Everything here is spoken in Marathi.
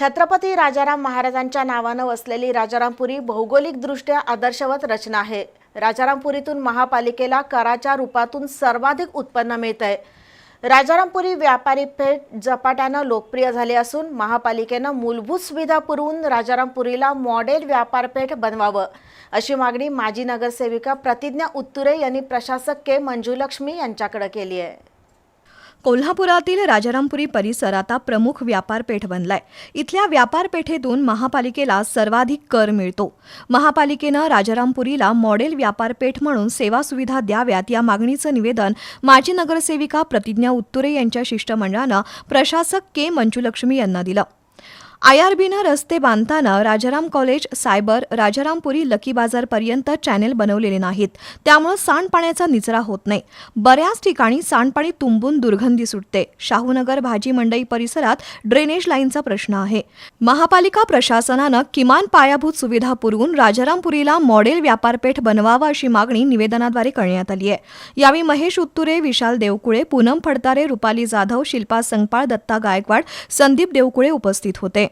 छत्रपती राजाराम महाराजांच्या नावानं वसलेली राजारामपुरी भौगोलिकदृष्ट्या आदर्शवत रचना आहे. राजारामपुरीतून महापालिकेला कराच्या रूपातून सर्वाधिक उत्पन्न मिळत आहे राजारामपुरी व्यापारी पेठ झपाट्यानं लोकप्रिय झाली असून महापालिकेनं मूलभूत सुविधा पुरवून राजारामपुरीला मॉडेल व्यापारपेठ बनवावं अशी मागणी माजी नगरसेविका प्रतिज्ञा उत्तुरे यांनी प्रशासक के. मंजुलक्ष्मी यांच्याकडे केली आहे. कोल्हापुरातील राजारामपुरी परिसर आता प्रमुख व्यापारपेठ बनलाय. इथल्या व्यापारपेठेतून महापालिकेला सर्वाधिक कर मिळतो. महापालिकेनं राजारामपुरीला मॉडेल व्यापारपेठ म्हणून सेवा सुविधा द्याव्यात या मागणीचं निवेदन माजी नगरसेविका प्रतिज्ञा उत्तुरे यांच्या शिष्टमंडळानं प्रशासक के. मंजुलक्ष्मी यांना दिलं. आयआरबीनं रस्ते बांधताना Rajaram college cyber Rajarampuri lucky बाजारपर्यंत channel बनवलेले नाहीत. त्यामुळं सांडपाण्याचा निचरा होत नाही. बऱ्याच ठिकाणी सांडपाणी तुंबून दुर्गंधी सुटते. शाहूनगर भाजी मंडई परिसरात ड्रेनेज लाईनचा प्रश्न आहे. महापालिका प्रशासनानं किमान पायाभूत सुविधा पुरवून राजारामपुरीला मॉडेल व्यापारपेठ बनवावा अशी मागणी निवेदनाद्वारे करण्यात आली आहे. यावेळी महेश उत्तुरे विशाल देवकुळे पूनम फडतारे रुपाली जाधव शिल्पा संगपाळ दत्ता गायकवाड संदीप देवकुळे उपस्थित होते.